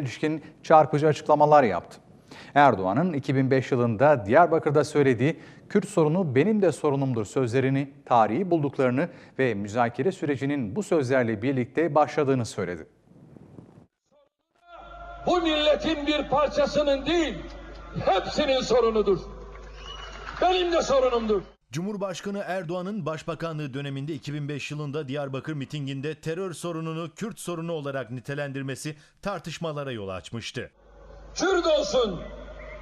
ilişkin çarpıcı açıklamalar yaptı. Erdoğan'ın 2005 yılında Diyarbakır'da söylediği Kürt sorunu benim de sorunumdur sözlerini, tarihi bulduklarını ve müzakere sürecinin bu sözlerle birlikte başladığını söyledi. bu milletin bir parçasının değil, hepsinin sorunudur. Benim de sorunumdur. Cumhurbaşkanı Erdoğan'ın başbakanlığı döneminde 2005 yılında Diyarbakır mitinginde terör sorununu Kürt sorunu olarak nitelendirmesi tartışmalara yol açmıştı. Kürt olsun,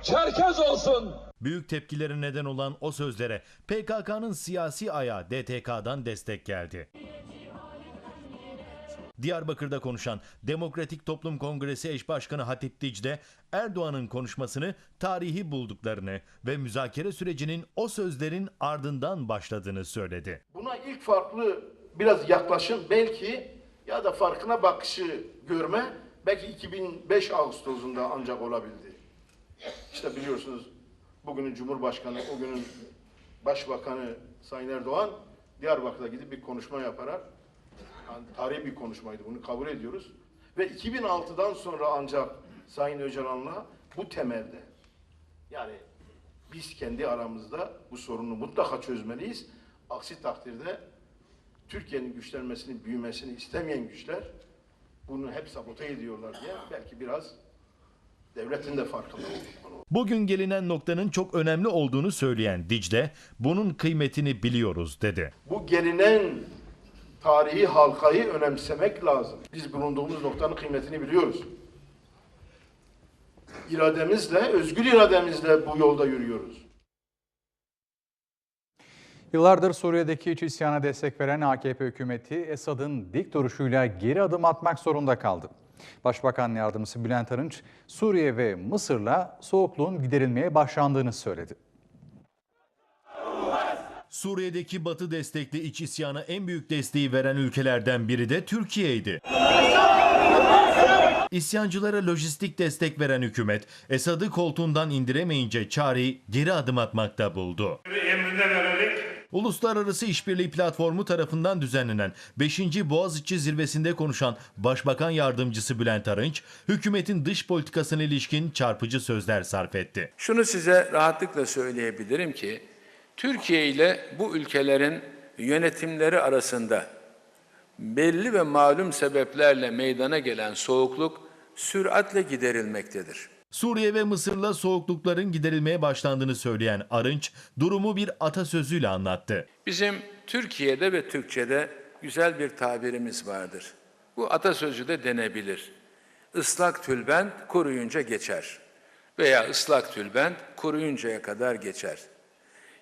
Çerkez olsun, Büyük tepkilere neden olan o sözlere PKK'nın siyasi ayağı DTK'dan destek geldi. Diyarbakır'da konuşan Demokratik Toplum Kongresi eş başkanı Hatip Dicle, Erdoğan'ın konuşmasını tarihi bulduklarını ve müzakere sürecinin o sözlerin ardından başladığını söyledi. Buna ilk farklı biraz yaklaşım belki ya da farkına bakışı görme belki 2005 Ağustos'unda ancak olabildi. İşte biliyorsunuz bugünün Cumhurbaşkanı, o günün Başbakanı Sayın Erdoğan Diyarbakır'da gidip bir konuşma yaparak yani tarihi bir konuşmaydı bunu kabul ediyoruz. Ve 2006'dan sonra ancak Sayın Öcalan'la bu temelde yani biz kendi aramızda bu sorunu mutlaka çözmeliyiz. Aksi takdirde Türkiye'nin güçlenmesini, büyümesini istemeyen güçler bunu hep sabote ediyorlar diye belki biraz devletin de farkında Bugün gelinen noktanın çok önemli olduğunu söyleyen Dicle, bunun kıymetini biliyoruz dedi. Bu gelinen tarihi halkayı önemsemek lazım. Biz bulunduğumuz noktanın kıymetini biliyoruz. İrademizle, özgür irademizle bu yolda yürüyoruz. Yıllardır Suriye'deki iç isyana destek veren AKP hükümeti Esad'ın dik duruşuyla geri adım atmak zorunda kaldı. Başbakan Yardımcısı Bülent Arınç, Suriye ve Mısır'la soğukluğun giderilmeye başlandığını söyledi. Suriye'deki Batı destekli iç isyana en büyük desteği veren ülkelerden biri de Türkiye'ydi. İsyancılara lojistik destek veren hükümet, Esad'ı koltuğundan indiremeyince çareyi geri adım atmakta buldu. Uluslararası İşbirliği Platformu tarafından düzenlenen 5. Boğaziçi Zirvesi'nde konuşan Başbakan Yardımcısı Bülent Arınç, hükümetin dış politikasına ilişkin çarpıcı sözler sarf etti. Şunu size rahatlıkla söyleyebilirim ki Türkiye ile bu ülkelerin yönetimleri arasında belli ve malum sebeplerle meydana gelen soğukluk süratle giderilmektedir. Suriye ve Mısır'la soğuklukların giderilmeye başlandığını söyleyen Arınç, durumu bir atasözüyle anlattı. Bizim Türkiye'de ve Türkçe'de güzel bir tabirimiz vardır. Bu atasözü de denebilir. Islak tülbent kuruyunca geçer veya ıslak tülbent kuruyuncaya kadar geçer.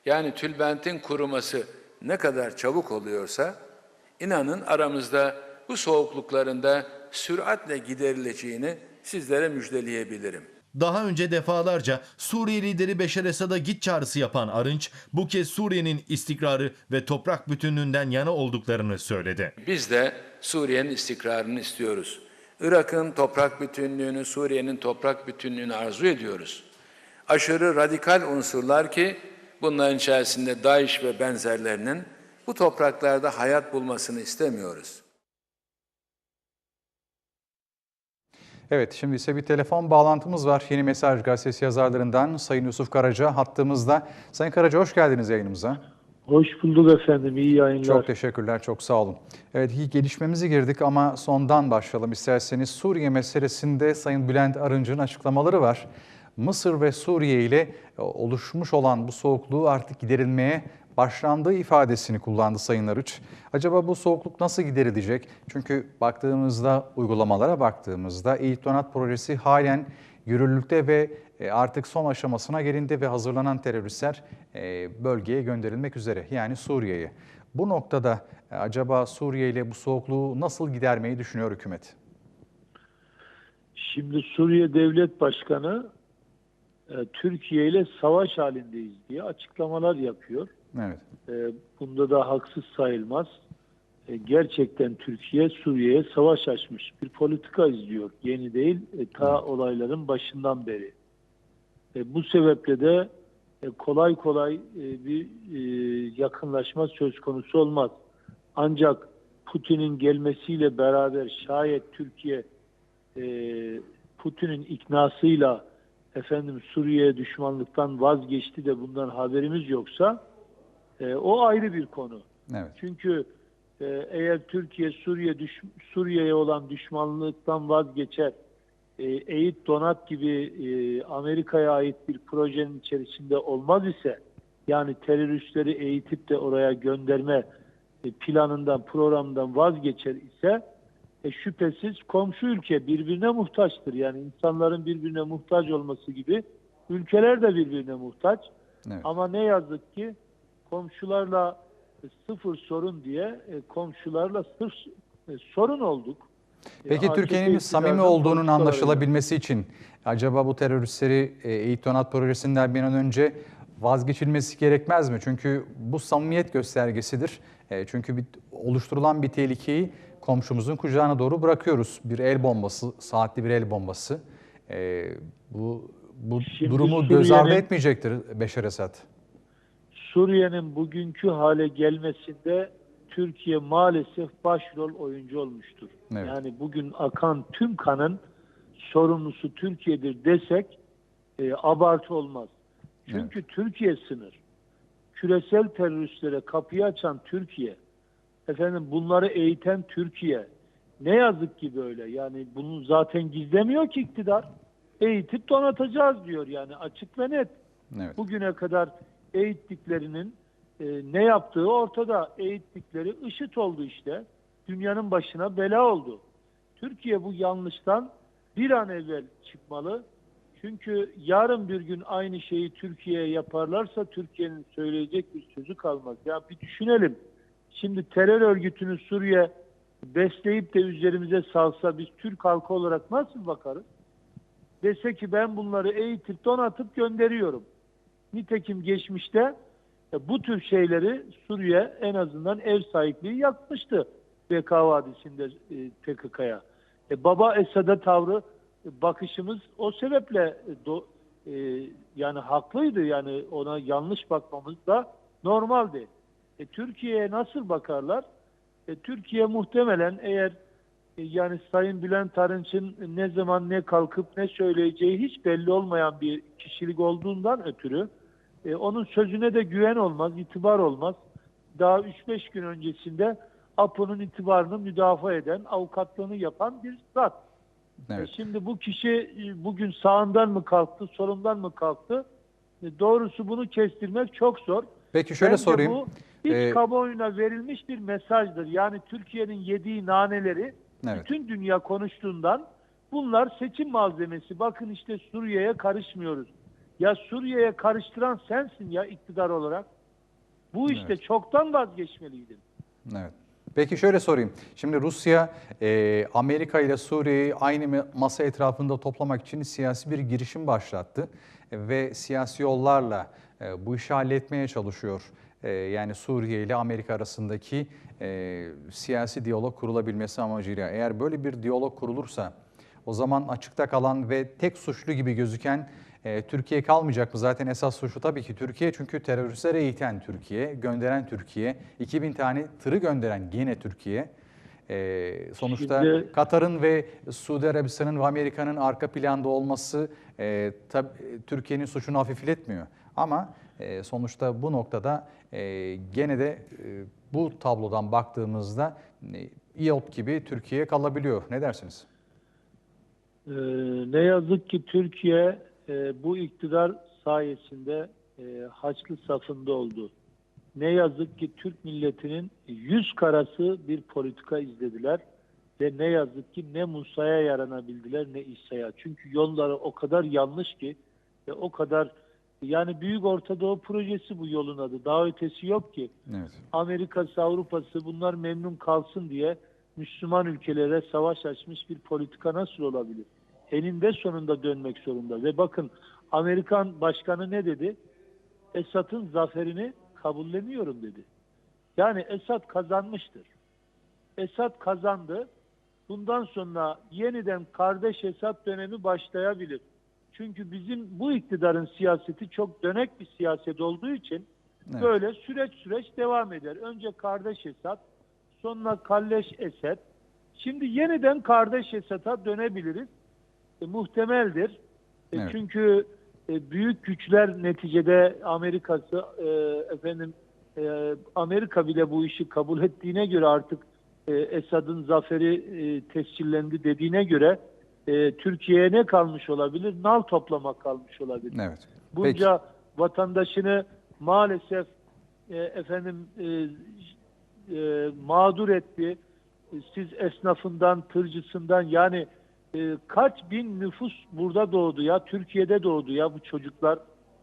Yani tülbentin kuruması ne kadar çabuk oluyorsa inanın aramızda bu soğukluklarında süratle giderileceğini sizlere müjdeleyebilirim. Daha önce defalarca Suriye lideri Beşar Esad'a git çağrısı yapan Arınç, bu kez Suriye'nin istikrarı ve toprak bütünlüğünden yana olduklarını söyledi. Biz de Suriye'nin istikrarını istiyoruz. Irak'ın toprak bütünlüğünü, Suriye'nin toprak bütünlüğünü arzu ediyoruz. Aşırı radikal unsurlar ki bunların içerisinde DAEŞ ve benzerlerinin bu topraklarda hayat bulmasını istemiyoruz. Evet şimdi ise bir telefon bağlantımız var. Yeni Mesaj Gazetesi yazarlarından Sayın Yusuf Karaca hattımızda. Sayın Karaca hoş geldiniz yayınımıza. Hoş bulduk efendim. İyi yayınlar. Çok teşekkürler, çok sağ olun. Evet, iyi gelişmemizi girdik ama sondan başlayalım isterseniz. Suriye meselesinde Sayın Bülent Arınç'ın açıklamaları var. Mısır ve Suriye ile e, oluşmuş olan bu soğukluğu artık giderilmeye başlandığı ifadesini kullandı Sayın Arınç. Acaba bu soğukluk nasıl giderilecek? Çünkü baktığımızda, uygulamalara baktığımızda Eğit Donat projesi halen yürürlükte ve e, artık son aşamasına gelindi ve hazırlanan teröristler e, bölgeye gönderilmek üzere yani Suriye'ye. Bu noktada acaba Suriye ile bu soğukluğu nasıl gidermeyi düşünüyor hükümet? Şimdi Suriye Devlet Başkanı Türkiye ile savaş halindeyiz diye açıklamalar yapıyor. Evet. E, Bunda da haksız sayılmaz. E, Gerçekten Türkiye Suriye'ye savaş açmış bir politika izliyor. Yeni değil, e, ta olayların başından beri. E, Bu sebeple de e, kolay kolay e, bir e, yakınlaşma söz konusu olmaz. Ancak Putin'in gelmesiyle beraber şayet Türkiye e, Putin'in iknasıyla efendim Suriye'ye düşmanlıktan vazgeçti de bundan haberimiz yoksa e, o ayrı bir konu. Evet. Çünkü e, eğer Türkiye Suriye düş, Suriye'ye olan düşmanlıktan vazgeçer, e, Eğit Donat gibi e, Amerika'ya ait bir projenin içerisinde olmaz ise, yani teröristleri eğitip de oraya gönderme e, planından, programdan vazgeçer ise, e, şüphesiz komşu ülke birbirine muhtaçtır. Yani insanların birbirine muhtaç olması gibi ülkeler de birbirine muhtaç. Evet. Ama ne yazık ki komşularla e, sıfır sorun diye e, komşularla sırf e, sorun olduk. Peki Türkiye'nin samimi olduğunun anlaşılabilmesi için acaba bu teröristleri Eğit Donat projesinden bir an önce vazgeçilmesi gerekmez mi? Çünkü bu samimiyet göstergesidir. Çünkü bir, oluşturulan bir tehlikeyi komşumuzun kucağına doğru bırakıyoruz. Bir el bombası, saatli bir el bombası. E, Bu, bu Şimdi durumu göz ardı etmeyecektir Beşar Esad. Suriye'nin bugünkü hale gelmesinde Türkiye maalesef başrol oyuncu olmuştur. Evet. Yani bugün akan tüm kanın sorumlusu Türkiye'dir desek e, abartı olmaz. Çünkü Türkiye sınır. Küresel teröristlere kapıyı açan Türkiye. Efendim bunları eğiten Türkiye. Ne yazık ki böyle. Yani bunu zaten gizlemiyor ki iktidar. Eğitip donatacağız diyor yani açık ve net Evet. bugüne kadar eğittiklerinin e, ne yaptığı ortada. Eğittikleri IŞİD oldu işte. Dünyanın başına bela oldu. Türkiye bu yanlıştan bir an evvel çıkmalı. Çünkü yarın bir gün aynı şeyi Türkiye'ye yaparlarsa Türkiye'nin söyleyecek bir sözü kalmaz. Ya bir düşünelim. Şimdi terör örgütünü Suriye besleyip de üzerimize salsa biz Türk halkı olarak nasıl bakarız? Dese ki ben bunları eğitip donatıp gönderiyorum. Nitekim geçmişte e, bu tür şeyleri Suriye en azından ev sahipliği yapmıştı BK Vadisi'nde e, PKK'ya. E, baba Esad'a tavrı e, bakışımız o sebeple e, do- e, yani haklıydı yani ona yanlış bakmamız da normaldi. E, Türkiye'ye nasıl bakarlar? E, Türkiye muhtemelen eğer e, yani Sayın Bülent Arınç'ın ne zaman ne kalkıp ne söyleyeceği hiç belli olmayan bir kişilik olduğundan ötürü e, onun sözüne de güven olmaz, itibar olmaz. Daha 3-5 gün öncesinde APO'nun itibarını müdafaa eden, avukatlığını yapan bir zat. Evet. E, Şimdi bu kişi e, bugün sağından mı kalktı, solundan mı kalktı? E, Doğrusu bunu kestirmek çok zor. Peki şöyle Bence sorayım. Bu iç Ee, kamuoyuna verilmiş bir mesajdır. Yani Türkiye'nin yediği naneleri Evet. bütün dünya konuştuğundan bunlar seçim malzemesi. Bakın işte Suriye'ye karışmıyoruz. Ya Suriye'ye karıştıran sensin ya iktidar olarak. Bu işte Evet. çoktan vazgeçmeliydin. Evet. Peki şöyle sorayım. Şimdi Rusya e, Amerika ile Suriye'yi aynı ma- masa etrafında toplamak için siyasi bir girişim başlattı. E, ve siyasi yollarla e, bu işi halletmeye çalışıyor. E, yani Suriye ile Amerika arasındaki e, siyasi diyalog kurulabilmesi amacıyla. Eğer böyle bir diyalog kurulursa o zaman açıkta kalan ve tek suçlu gibi gözüken e, Türkiye kalmayacak mı? Zaten esas suçlu tabii ki Türkiye. Çünkü teröristleri eğiten Türkiye, gönderen Türkiye, 2000 tane tırı gönderen gene Türkiye. E, sonuçta Şimdi- Katar'ın ve Suudi Arabistan'ın ve Amerika'nın arka planda olması e, tabii, Türkiye'nin suçunu hafifletmiyor. Ama e, sonuçta bu noktada e, gene de e, bu tablodan baktığımızda e, İOT gibi Türkiye kalabiliyor. Ne dersiniz? Ee, ne yazık ki Türkiye e, bu iktidar sayesinde e, Haçlı safında oldu. Ne yazık ki Türk milletinin yüz karası bir politika izlediler ve ne yazık ki ne Musa'ya yaranabildiler ne İsa'ya. Çünkü yolları o kadar yanlış ki ve o kadar yani Büyük Orta Doğu projesi bu yolun adı. Daha ötesi yok ki. Evet. Amerika'sı, Avrupa'sı bunlar memnun kalsın diye Müslüman ülkelere savaş açmış bir politika nasıl olabilir? Eninde sonunda dönmek zorunda. Ve bakın Amerikan başkanı ne dedi? Esad'ın zaferini kabulleniyorum dedi. Yani Esad kazanmıştır. Esad kazandı. Bundan sonra yeniden kardeş Esad dönemi başlayabilir. Çünkü bizim bu iktidarın siyaseti çok dönek bir siyaset olduğu için Evet. Böyle süreç süreç devam eder. Önce kardeş Esad, sonra kalleş Esed. Şimdi yeniden kardeş Esad'a dönebiliriz. e, muhtemeldir. E, Evet. Çünkü e, büyük güçler neticede Amerika'sı e, efendim e, Amerika bile bu işi kabul ettiğine göre artık e, Esad'ın zaferi e, tescillendi dediğine göre e, Türkiye'ye ne kalmış olabilir? Nal toplamak kalmış olabilir. Evet. Peki. Bunca vatandaşını maalesef e, efendim e, e, mağdur etti. Siz esnafından, tırcısından yani e, kaç bin nüfus burada doğdu ya, Türkiye'de doğdu ya bu çocuklar.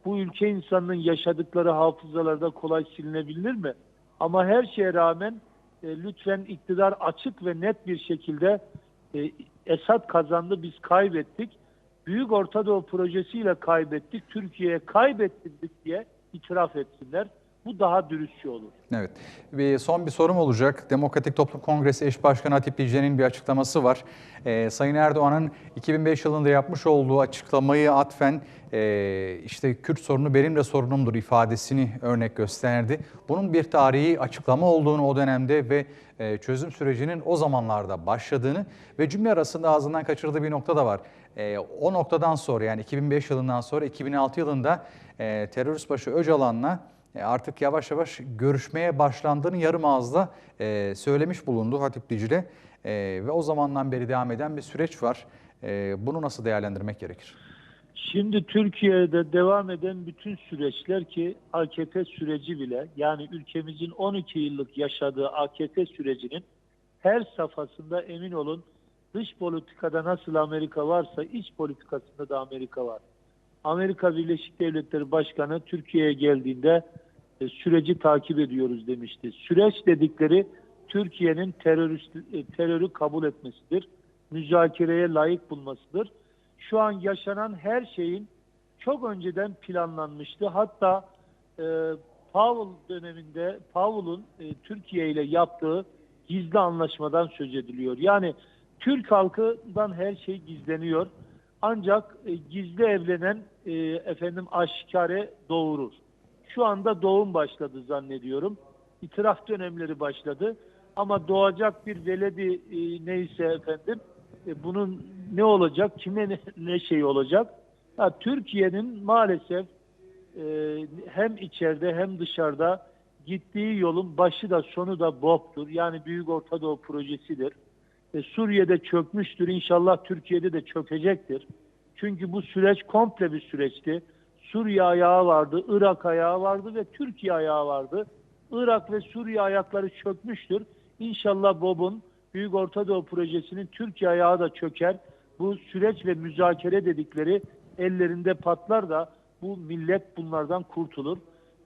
Bu ülke insanının yaşadıkları hafızalarda kolay silinebilir mi? Ama her şeye rağmen e, lütfen iktidar açık ve net bir şekilde e, Esad kazandı, biz kaybettik. Büyük Orta Doğu projesiyle kaybettik, Türkiye'ye kaybettirdik diye itiraf etsinler. Bu daha dürüstçe olur. Evet. Bir son bir sorum olacak. Demokratik Toplum Kongresi Eş Başkanı Hatip Dicle'nin bir açıklaması var. Ee, Sayın Erdoğan'ın 2005 yılında yapmış olduğu açıklamayı atfen e, işte Kürt sorunu benim de sorunumdur ifadesini örnek gösterdi. Bunun bir tarihi açıklama olduğunu o dönemde ve e, çözüm sürecinin o zamanlarda başladığını ve cümle arasında ağzından kaçırdığı bir nokta da var. E, o noktadan sonra yani 2005 yılından sonra 2006 yılında e, terörist başı Öcalan'la artık yavaş yavaş görüşmeye başlandığını yarım ağızla e, söylemiş bulundu Hatip Dicle. E, ve o zamandan beri devam eden bir süreç var. E, bunu nasıl değerlendirmek gerekir? Şimdi Türkiye'de devam eden bütün süreçler ki AKP süreci bile yani ülkemizin 12 yıllık yaşadığı AKP sürecinin her safhasında emin olun dış politikada nasıl Amerika varsa iç politikasında da Amerika var. Amerika Birleşik Devletleri Başkanı Türkiye'ye geldiğinde e, süreci takip ediyoruz demişti. Süreç dedikleri Türkiye'nin terörist, e, terörü kabul etmesidir. Müzakereye layık bulmasıdır. Şu an yaşanan her şeyin çok önceden planlanmıştı. Hatta e, Powell döneminde Powell'un e, Türkiye ile yaptığı gizli anlaşmadan söz ediliyor. Yani Türk halkından her şey gizleniyor. Ancak e, gizli evlenen e, efendim aşikare doğurur. Şu anda doğum başladı zannediyorum. İtiraf dönemleri başladı. Ama doğacak bir veledi e, neyse efendim e, bunun ne olacak, kime ne, ne şey olacak? Ha, Türkiye'nin maalesef e, hem içeride hem dışarıda gittiği yolun başı da sonu da BOP'tur. Yani Büyük Orta Doğu Projesi'dir. E, Suriye'de çökmüştür. İnşallah Türkiye'de de çökecektir. Çünkü bu süreç komple bir süreçti. Suriye ayağı vardı, Irak ayağı vardı ve Türkiye ayağı vardı. Irak ve Suriye ayakları çökmüştür. İnşallah BOB'un Büyük Orta Doğu Projesi'nin Türkiye ayağı da çöker. Bu süreç ve müzakere dedikleri ellerinde patlar da bu millet bunlardan kurtulur.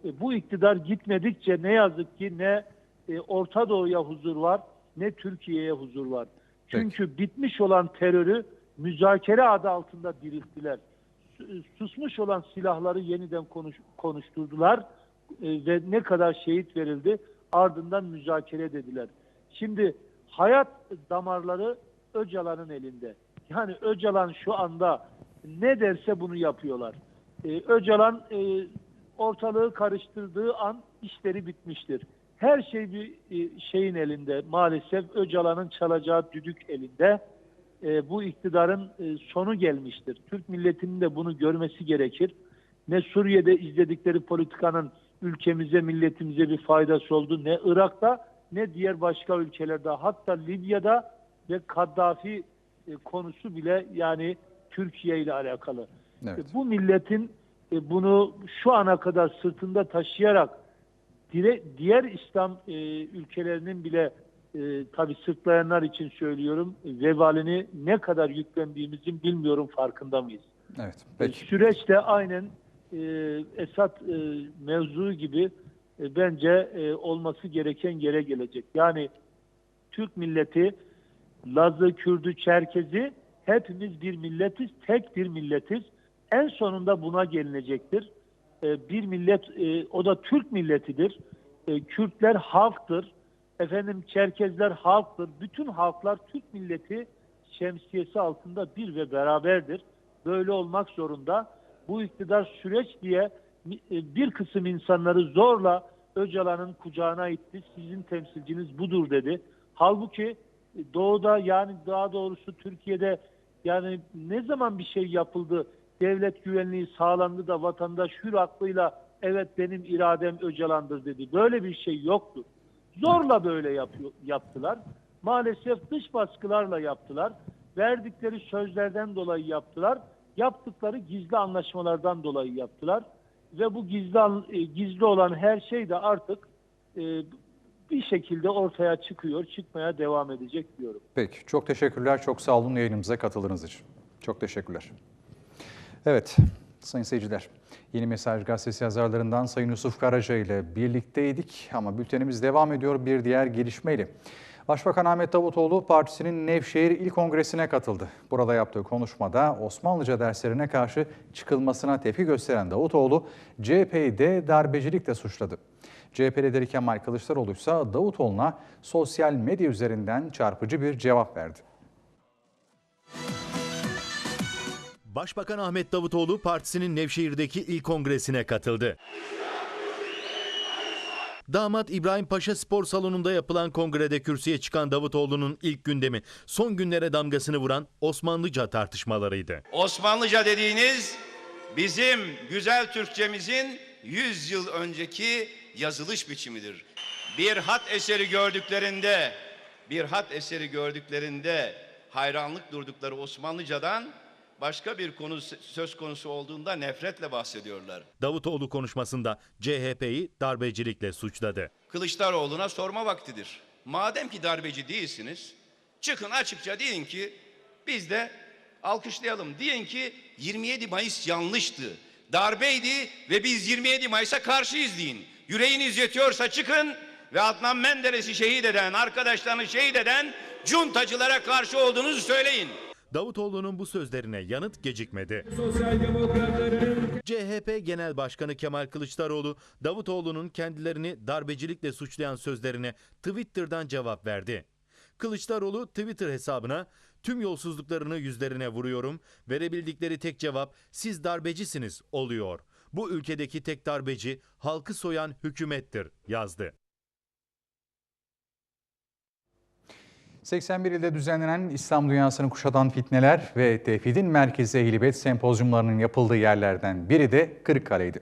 E, bu iktidar gitmedikçe ne yazık ki ne e, Orta Doğu'ya huzur var ne Türkiye'ye huzur var. Çünkü bitmiş olan terörü müzakere adı altında dirilttiler. Su- Susmuş olan silahları yeniden konuş, konuşturdular e, ve ne kadar şehit verildi ardından müzakere dediler. Şimdi hayat damarları Öcalan'ın elinde. Yani Öcalan şu anda ne derse bunu yapıyorlar. Ee, Öcalan e, ortalığı karıştırdığı an işleri bitmiştir. Her şey bir e, şeyin elinde. Maalesef Öcalan'ın çalacağı düdük elinde. E, bu iktidarın e, sonu gelmiştir. Türk milletinin de bunu görmesi gerekir. Ne Suriye'de izledikleri politikanın ülkemize, milletimize bir faydası oldu. Ne Irak'ta ne diğer başka ülkelerde. Hatta Libya'da ve Kaddafi e, konusu bile yani Türkiye ile alakalı. Evet. E, Bu milletin e, bunu şu ana kadar sırtında taşıyarak dire, diğer İslam e, ülkelerinin bile e, tabi sırtlayanlar için söylüyorum vebalini ne kadar yüklendiğimizin bilmiyorum farkında mıyız? Evet. E, Peki. Süreç de aynen e, Esad e, mevzu gibi e, bence e, olması gereken yere gelecek. Yani Türk milleti Lazı, Kürdü, Çerkezi hepimiz bir milletiz, tek bir milletiz. En sonunda buna gelinecektir. E, bir millet, e, o da Türk milletidir. E, Kürtler halktır. Efendim Çerkezler halktır. Bütün halklar Türk milleti şemsiyesi altında bir ve beraberdir. Böyle olmak zorunda. Bu iktidar süreç diye e, bir kısım insanları zorla Öcalan'ın kucağına itti. Sizin temsilciniz budur dedi. Halbuki e, doğuda yani daha doğrusu Türkiye'de Yani ne zaman bir şey yapıldı, devlet güvenliği sağlandı da vatandaş hür aklıyla evet benim iradem Öcalan'dır dedi. Böyle bir şey yoktur. Zorla böyle yapıyor, yaptılar. Maalesef dış baskılarla yaptılar. Verdikleri sözlerden dolayı yaptılar. Yaptıkları gizli anlaşmalardan dolayı yaptılar. Ve bu gizli e, gizli olan her şey de artık e, bir şekilde ortaya çıkıyor, çıkmaya devam edecek diyorum. Peki, çok teşekkürler. Çok sağ olun yayınımıza katıldığınız için. Çok teşekkürler. Evet, sayın seyirciler. Yeni Mesaj Gazetesi yazarlarından Sayın Yusuf Karaca ile birlikteydik ama bültenimiz devam ediyor bir diğer gelişmeyle. Başbakan Ahmet Davutoğlu partisinin Nevşehir İl Kongresi'ne katıldı. Burada yaptığı konuşmada Osmanlıca derslerine karşı çıkılmasına tepki gösteren Davutoğlu, CHP'yi de darbecilikle suçladı. CHP lideri Kemal Kılıçdaroğlu ise Davutoğlu'na sosyal medya üzerinden çarpıcı bir cevap verdi. Başbakan Ahmet Davutoğlu partisinin Nevşehir'deki ilk kongresine katıldı. Damat İbrahim Paşa Spor Salonu'nda yapılan kongrede kürsüye çıkan Davutoğlu'nun ilk gündemi son günlere damgasını vuran Osmanlıca tartışmalarıydı. Osmanlıca dediğiniz bizim güzel Türkçemizin 100 yıl önceki yazılış biçimidir. Bir hat eseri gördüklerinde, bir hat eseri gördüklerinde hayranlık durdukları Osmanlıcadan başka bir konu söz konusu olduğunda nefretle bahsediyorlar. Davutoğlu konuşmasında CHP'yi darbecilikle suçladı. Kılıçdaroğlu'na sorma vaktidir. Madem ki darbeci değilsiniz, çıkın açıkça deyin ki biz de alkışlayalım. Diyin ki 27 Mayıs yanlıştı. Darbeydi ve biz 27 Mayıs'a karşıyız deyin. Yüreğiniz yetiyorsa çıkın ve Adnan Menderes'i şehit eden, arkadaşlarını şehit eden cuntacılara karşı olduğunuzu söyleyin. Davutoğlu'nun bu sözlerine yanıt gecikmedi. CHP Genel Başkanı Kemal Kılıçdaroğlu, Davutoğlu'nun kendilerini darbecilikle suçlayan sözlerine Twitter'dan cevap verdi. Kılıçdaroğlu Twitter hesabına tüm yolsuzluklarını yüzlerine vuruyorum. Verebildikleri tek cevap siz darbecisiniz oluyor. Bu ülkedeki tek darbeci halkı soyan hükümettir yazdı. 81 ilde düzenlenen İslam dünyasını kuşatan fitneler ve tevhidin merkezi Ehlibet sempozyumlarının yapıldığı yerlerden biri de Kırıkkale'ydi.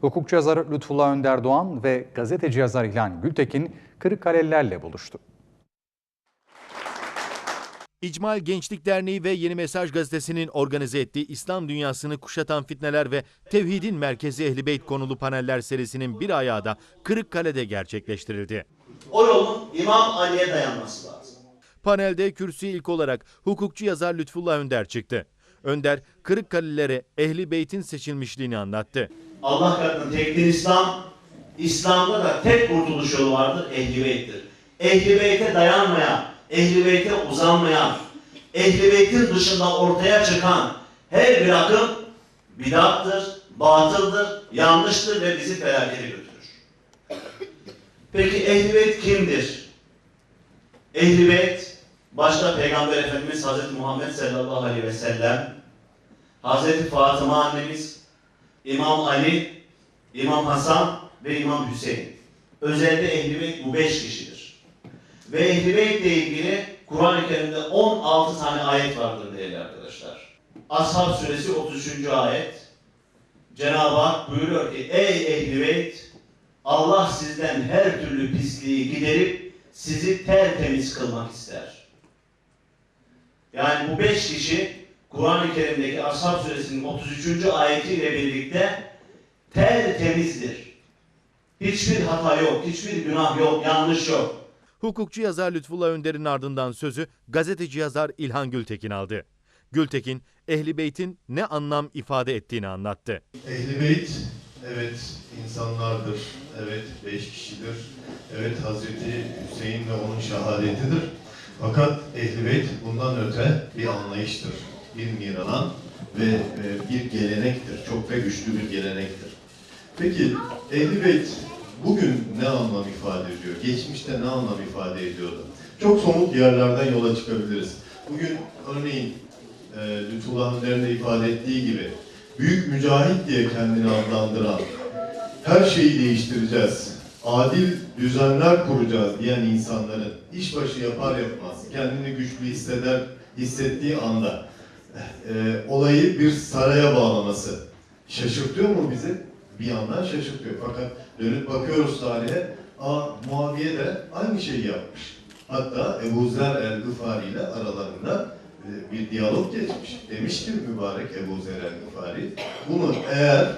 Hukukçu yazar Lütfullah Önder Doğan ve gazeteci yazar İlhan Gültekin Kırıkkalelilerle buluştu. İcmal Gençlik Derneği ve Yeni Mesaj Gazetesi'nin organize ettiği İslam dünyasını kuşatan fitneler ve Tevhidin Merkezi Ehli Beyt konulu paneller serisinin bir ayağı da Kırıkkale'de gerçekleştirildi. O yolun İmam Ali'ye dayanması lazım. Panelde kürsüye ilk olarak hukukçu yazar Lütfullah Önder çıktı. Önder, Kırıkkalilere Ehli Beyt'in seçilmişliğini anlattı. Allah katında tektir İslam, İslam'da da tek kurtuluş yolu vardır, Ehl-i Beyt'tir. Ehl-i Beyt'e dayanmayan, Ehl-i Beyt'e uzanmayan, Ehl-i Beyt'in dışında ortaya çıkan her bir akım bidattır, batıldır, yanlıştır ve bizi felakete götürür. Peki Ehl-i Beyt kimdir? Ehl-i Beyt, başta Peygamber Efendimiz Hazreti Muhammed sallallahu aleyhi ve sellem, Hazreti Fatıma annemiz, İmam Ali, İmam Hasan ve İmam Hüseyin. Özellikle Ehl-i Beyt bu beş kişidir. Ve Ehl-i Beyt ile ilgili Kur'an-ı Kerim'de 16 tane ayet vardır değerli arkadaşlar. Ashab suresi 33. ayet. Cenab-ı Hak buyuruyor ki Ey Ehl-i Beyt Allah sizden her türlü pisliği giderip sizi tertemiz kılmak ister. Yani bu beş kişi Kur'an-ı Kerim'deki Ashab suresinin 33. ayetiyle birlikte tertemizdir. Hiçbir hata yok, hiçbir günah yok, yanlış yok. Hukukçu yazar Lütfullah Önder'in ardından sözü gazeteci yazar İlhan Gültekin aldı. Gültekin, Ehli Beyt'in ne anlam ifade ettiğini anlattı. Ehl-i Beyt, evet insanlardır, evet beş kişidir, evet Hazreti Hüseyin ve onun şehadetidir. Fakat Beyt bundan öte bir anlayıştır, bir miranan ve e, bir gelenektir, çok da güçlü bir gelenektir. Peki Beyt bugün ne anlam ifade ediyor, geçmişte ne anlam ifade ediyordu? Çok somut yerlerden yola çıkabiliriz. Bugün örneğin e, Lütfullah Önder'in de ifade ettiği gibi büyük mücahit diye kendini adlandıran, her şeyi değiştireceğiz, adil düzenler kuracağız diyen insanların işbaşı yapar yapmaz kendini güçlü hisseder, hissettiği anda e, olayı bir saraya bağlaması şaşırtıyor mu bizi? Bir yandan şaşırtıyor. Fakat dönüp bakıyoruz tarihe, aa Muaviye de aynı şeyi yapmış. Hatta Ebu Zer el-Gıfari ile aralarında e, bir diyalog geçmiş. Demiş ki mübarek Ebu Zer el-Gıfari, bunu eğer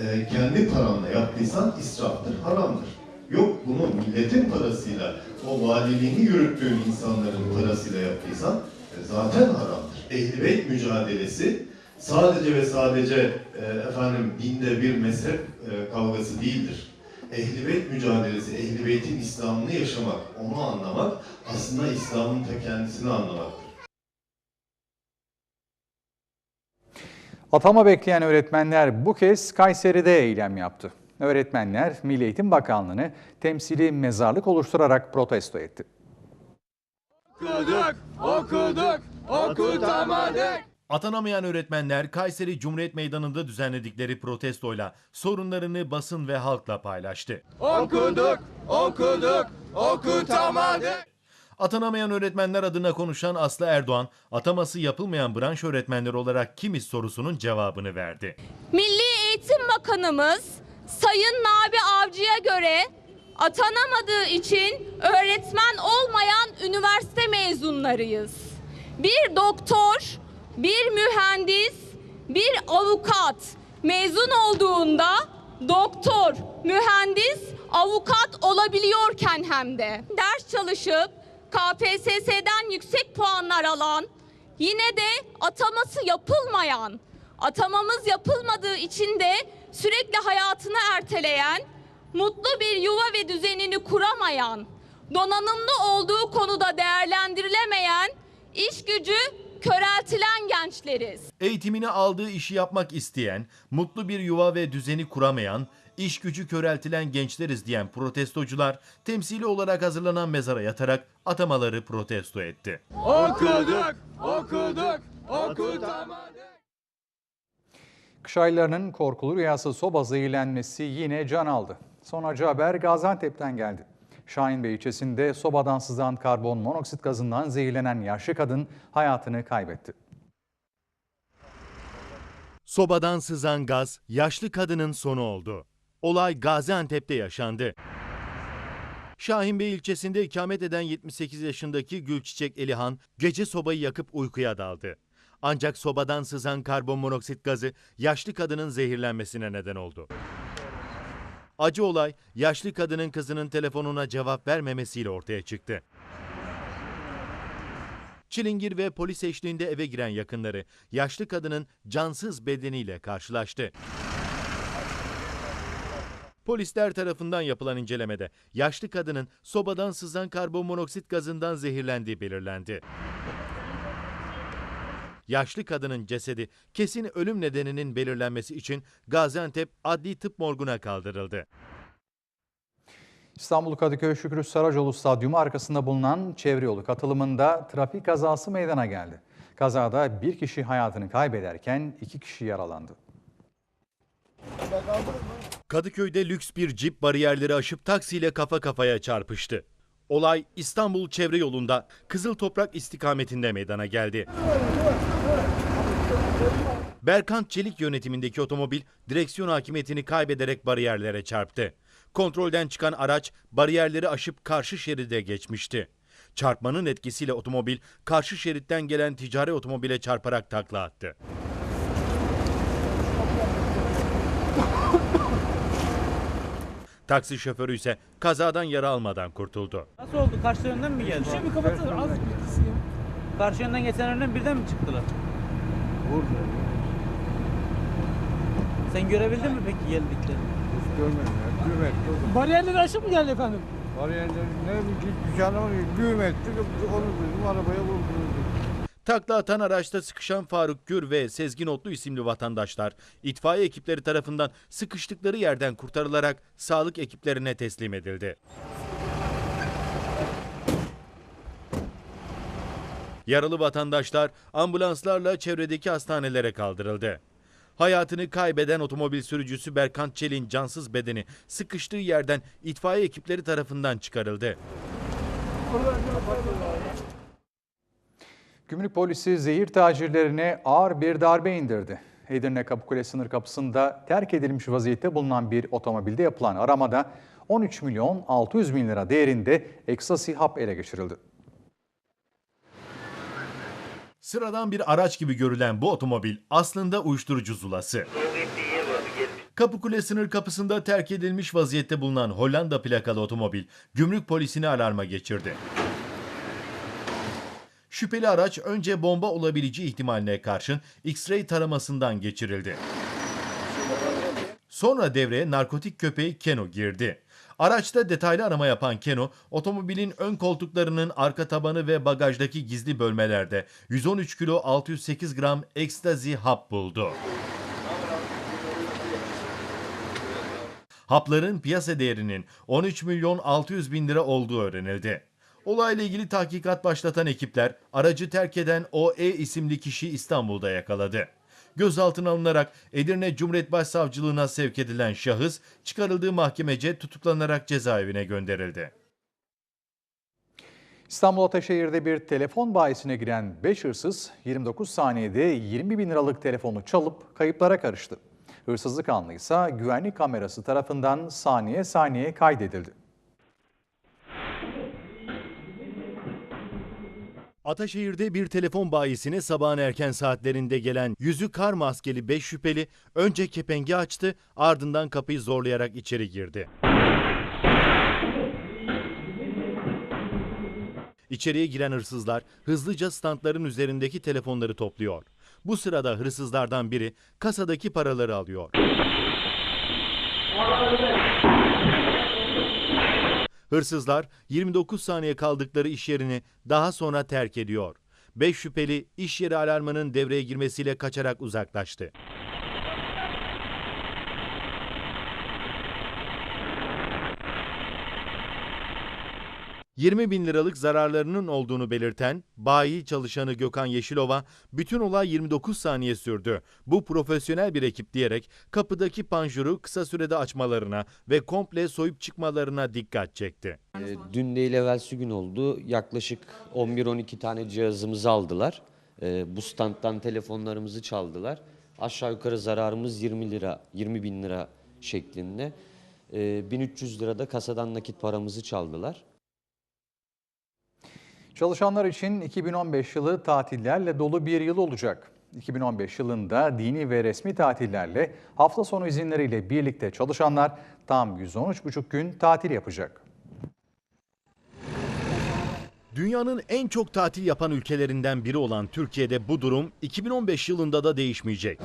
e, kendi paranla yaptıysan israftır, haramdır. Yok bunu milletin parasıyla, o valiliğini yürüttüğün insanların parasıyla yaptıysan e, zaten haramdır. Ehl-i mücadelesi sadece ve sadece e, efendim dinde bir mezhep e, kavgası değildir. Ehl-i mücadelesi, Ehl-i Beyt'in İslam'ını yaşamak, onu anlamak aslında İslam'ın ta kendisini anlamaktır. Atama bekleyen öğretmenler bu kez Kayseri'de eylem yaptı. Öğretmenler Milli Eğitim Bakanlığı'nı temsili mezarlık oluşturarak protesto etti. Okuduk, okuduk, okutamadık. Atanamayan öğretmenler Kayseri Cumhuriyet Meydanı'nda düzenledikleri protestoyla sorunlarını basın ve halkla paylaştı. Okuduk, okuduk, okutamadık. Atanamayan öğretmenler adına konuşan Aslı Erdoğan, ataması yapılmayan branş öğretmenleri olarak kimiz sorusunun cevabını verdi. Milli Eğitim Bakanımız Sayın Nabi Avcı'ya göre atanamadığı için öğretmen olmayan üniversite mezunlarıyız. Bir doktor, bir mühendis, bir avukat mezun olduğunda doktor, mühendis, avukat olabiliyorken hem de ders çalışıp KPSS'den yüksek puanlar alan, yine de ataması yapılmayan, atamamız yapılmadığı için de sürekli hayatını erteleyen, mutlu bir yuva ve düzenini kuramayan, donanımlı olduğu konuda değerlendirilemeyen, iş gücü köreltilen gençleriz. Eğitimini aldığı işi yapmak isteyen, mutlu bir yuva ve düzeni kuramayan, iş gücü köreltilen gençleriz diyen protestocular temsili olarak hazırlanan mezara yatarak atamaları protesto etti. Okuduk, okuduk, okutamadık. Kış aylarının korkulu rüyası soba zehirlenmesi yine can aldı. Son acı haber Gaziantep'ten geldi. Şahinbey ilçesinde sobadan sızan karbon monoksit gazından zehirlenen yaşlı kadın hayatını kaybetti. Sobadan sızan gaz yaşlı kadının sonu oldu. Olay Gaziantep'te yaşandı. Şahinbey ilçesinde ikamet eden 78 yaşındaki Gülçiçek Elihan gece sobayı yakıp uykuya daldı. Ancak sobadan sızan karbon monoksit gazı yaşlı kadının zehirlenmesine neden oldu. Acı olay yaşlı kadının kızının telefonuna cevap vermemesiyle ortaya çıktı. Çilingir ve polis eşliğinde eve giren yakınları yaşlı kadının cansız bedeniyle karşılaştı. Polisler tarafından yapılan incelemede yaşlı kadının sobadan sızan karbonmonoksit gazından zehirlendiği belirlendi. Yaşlı kadının cesedi kesin ölüm nedeninin belirlenmesi için Gaziantep Adli Tıp Morgu'na kaldırıldı. İstanbul Kadıköy Şükrü Saracoğlu Stadyumu arkasında bulunan çevre yolu katılımında trafik kazası meydana geldi. Kazada bir kişi hayatını kaybederken iki kişi yaralandı. Kadıköy'de lüks bir cip bariyerleri aşıp taksiyle kafa kafaya çarpıştı. Olay İstanbul çevre yolunda Kızıl Toprak istikametinde meydana geldi. Berkant Çelik yönetimindeki otomobil direksiyon hakimiyetini kaybederek bariyerlere çarptı. Kontrolden çıkan araç bariyerleri aşıp karşı şeride geçmişti. Çarpmanın etkisiyle otomobil karşı şeritten gelen ticari otomobile çarparak takla attı. Taksi şoförü ise kazadan yara almadan kurtuldu. Nasıl oldu? Karşı yönden mi geldi? Şimdi kapatın. Az Karşı yönden geçenlerden birden mi çıktılar? Vurdu. Sen görebildin mi peki geldiklerini? Bariyerleri aşıp mı geldi efendim? Bariyerleri ne bileyim dükkanı oraya düğüm ettik onu duydum arabaya vurdum. Takla atan araçta sıkışan Faruk Gür ve Sezgin Otlu isimli vatandaşlar itfaiye ekipleri tarafından sıkıştıkları yerden kurtarılarak sağlık ekiplerine teslim edildi. Yaralı vatandaşlar ambulanslarla çevredeki hastanelere kaldırıldı. Hayatını kaybeden otomobil sürücüsü Berkant Çelik'in cansız bedeni sıkıştığı yerden itfaiye ekipleri tarafından çıkarıldı. Gümrük polisi zehir tacirlerine ağır bir darbe indirdi. Edirne Kapıkule sınır kapısında terk edilmiş vaziyette bulunan bir otomobilde yapılan aramada 13 milyon 600 bin lira değerinde eksasi hap ele geçirildi. Sıradan bir araç gibi görülen bu otomobil aslında uyuşturucu zulası. Kapıkule sınır kapısında terk edilmiş vaziyette bulunan Hollanda plakalı otomobil gümrük polisini alarma geçirdi. Şüpheli araç önce bomba olabileceği ihtimaline karşın X-ray taramasından geçirildi. Sonra devreye narkotik köpeği Keno girdi. Araçta detaylı arama yapan Keno, otomobilin ön koltuklarının arka tabanı ve bagajdaki gizli bölmelerde 113 kilo 608 gram ekstazi hap buldu. Hapların piyasa değerinin 13 milyon 600 bin lira olduğu öğrenildi. Olayla ilgili tahkikat başlatan ekipler aracı terk eden O.E. isimli kişi İstanbul'da yakaladı. Gözaltına alınarak Edirne Cumhuriyet Başsavcılığına sevk edilen şahıs çıkarıldığı mahkemece tutuklanarak cezaevine gönderildi. İstanbul Ataşehir'de bir telefon bayisine giren 5 hırsız 29 saniyede 20 bin liralık telefonu çalıp kayıplara karıştı. Hırsızlık anı ise güvenlik kamerası tarafından saniye saniye kaydedildi. Ataşehir'de bir telefon bayisine sabahın erken saatlerinde gelen yüzü kar maskeli 5 şüpheli önce kepengi açtı ardından kapıyı zorlayarak içeri girdi. İçeriye giren hırsızlar hızlıca standların üzerindeki telefonları topluyor. Bu sırada hırsızlardan biri kasadaki paraları alıyor. Hırsızlar 29 saniye kaldıkları iş yerini daha sonra terk ediyor. 5 şüpheli iş yeri alarmının devreye girmesiyle kaçarak uzaklaştı. ...20 bin liralık zararlarının olduğunu belirten bayi çalışanı Gökhan Yeşilova... ...bütün olay 29 saniye sürdü. Bu profesyonel bir ekip diyerek... ...kapıdaki panjuru kısa sürede açmalarına... ...ve komple soyup çıkmalarına dikkat çekti. E, Dün değil evvelsi gün oldu. Yaklaşık 11-12 tane cihazımızı aldılar. E, bu standtan telefonlarımızı çaldılar. Aşağı yukarı zararımız 20 lira, 20 bin lira şeklinde. E, 1300 lira da kasadan nakit paramızı çaldılar. Çalışanlar için 2015 yılı tatillerle dolu bir yıl olacak. 2015 yılında dini ve resmi tatillerle hafta sonu izinleriyle birlikte çalışanlar tam 113,5 gün tatil yapacak. Dünyanın en çok tatil yapan ülkelerinden biri olan Türkiye'de bu durum 2015 yılında da değişmeyecek.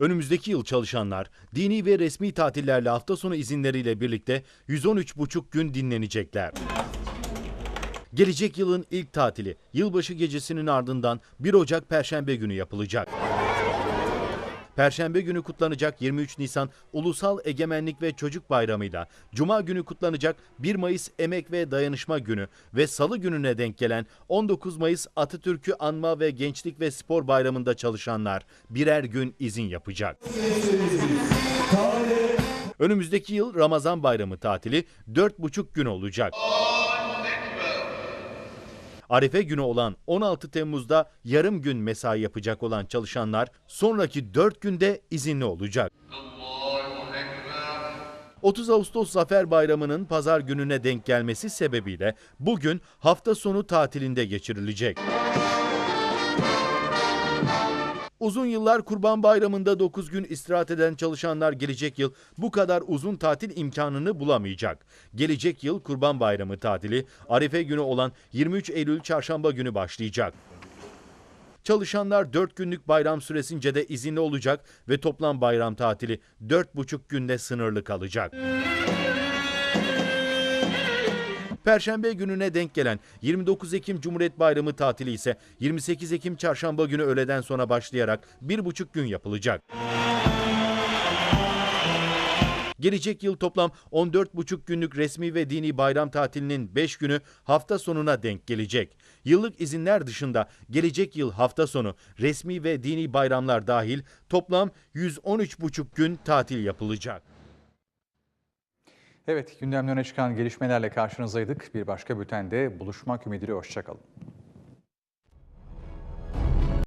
Önümüzdeki yıl çalışanlar dini ve resmi tatillerle hafta sonu izinleriyle birlikte 113,5 gün dinlenecekler. Gelecek yılın ilk tatili yılbaşı gecesinin ardından 1 Ocak Perşembe günü yapılacak. Perşembe günü kutlanacak 23 Nisan Ulusal Egemenlik ve Çocuk Bayramı'yla Cuma günü kutlanacak 1 Mayıs Emek ve Dayanışma Günü ve Salı gününe denk gelen 19 Mayıs Atatürk'ü Anma ve Gençlik ve Spor Bayramı'nda çalışanlar birer gün izin yapacak. Önümüzdeki yıl Ramazan Bayramı tatili 4,5 gün olacak. Arife günü olan 16 Temmuz'da yarım gün mesai yapacak olan çalışanlar sonraki 4 günde izinli olacak. 30 Ağustos Zafer Bayramı'nın pazar gününe denk gelmesi sebebiyle bugün hafta sonu tatilinde geçirilecek. Uzun yıllar Kurban Bayramı'nda 9 gün istirahat eden çalışanlar gelecek yıl bu kadar uzun tatil imkanını bulamayacak. Gelecek yıl Kurban Bayramı tatili Arife günü olan 23 Eylül Çarşamba günü başlayacak. Çalışanlar 4 günlük bayram süresince de izinli olacak ve toplam bayram tatili 4,5 günde sınırlı kalacak. Perşembe gününe denk gelen 29 Ekim Cumhuriyet Bayramı tatili ise 28 Ekim Çarşamba günü öğleden sonra başlayarak 1,5 gün yapılacak. Gelecek yıl toplam 14,5 günlük resmi ve dini bayram tatilinin 5 günü hafta sonuna denk gelecek. Yıllık izinler dışında gelecek yıl hafta sonu resmi ve dini bayramlar dahil toplam 113,5 gün tatil yapılacak. Evet gündemden öne çıkan gelişmelerle karşınızdaydık. Bir başka bültende buluşmak ümidiyle hoşçakalın.